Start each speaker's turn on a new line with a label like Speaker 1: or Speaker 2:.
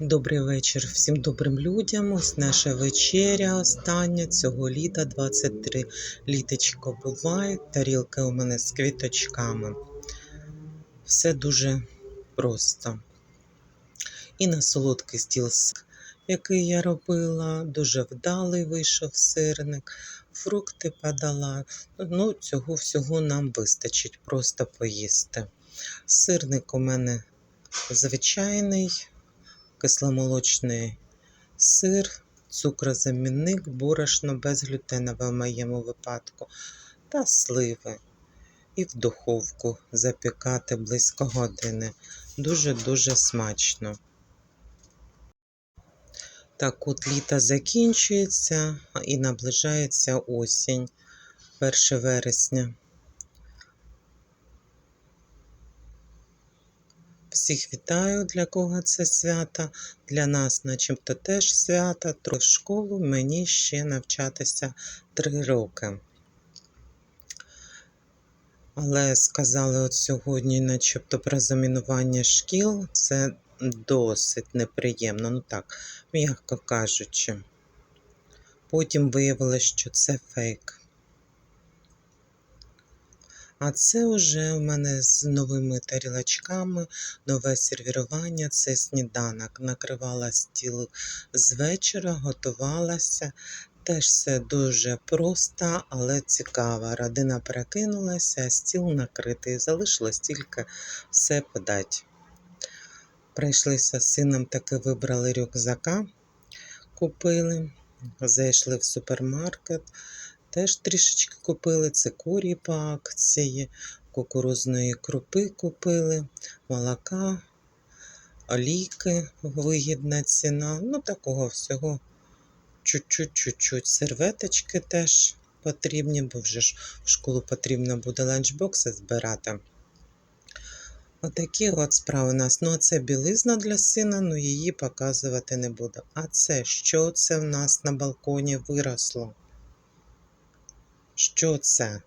Speaker 1: Добрий вечір всім добрим людям. Ось наша вечеря остання цього літа 23 літочко буває. Тарілка у мене з квіточками. Все дуже просто. І на солодкий стіл, який я робила, дуже вдалий вийшов сирник, фрукти подала. Ну, цього всього нам вистачить просто поїсти. Сирник у мене звичайний кисломолочний сир, цукрозамінник, борошно безглютенове в моєму випадку та сливи. І в духовку запікати близько години. Дуже-дуже смачно. Так, от літо закінчується і наближається осінь 1 вересня. Всіх вітаю, для кого це свято. Для нас, начебто, теж свято. Трохи школу мені ще навчатися 3 роки. Але сказали от сьогодні, начебто, про замінування шкіл. Це досить неприємно, ну так, м'яко кажучи. Потім виявилось, що це фейк. А це вже в мене з новими тарілочками, нове сервірування, це сніданок. Накривала стіл з вечора, готувалася. Теж все дуже просто, але цікаво. Родина перекинулася, стіл накритий. Залишилось тільки все подати. Прийшлися з сином, таки вибрали рюкзака, купили, зайшли в супермаркет. Теж трішечки купили цикорій по акції, кукурузної крупи купили, молока, олійки, вигідна ціна. Ну, такого всього чуть-чуть-чуть. Серветочки теж потрібні, бо вже ж в школу потрібно буде ланчбокси збирати. Отакі от справи у нас. Ну, це білизна для сина, ну її показувати не буду. А це що це в нас на балконі виросло? Що це?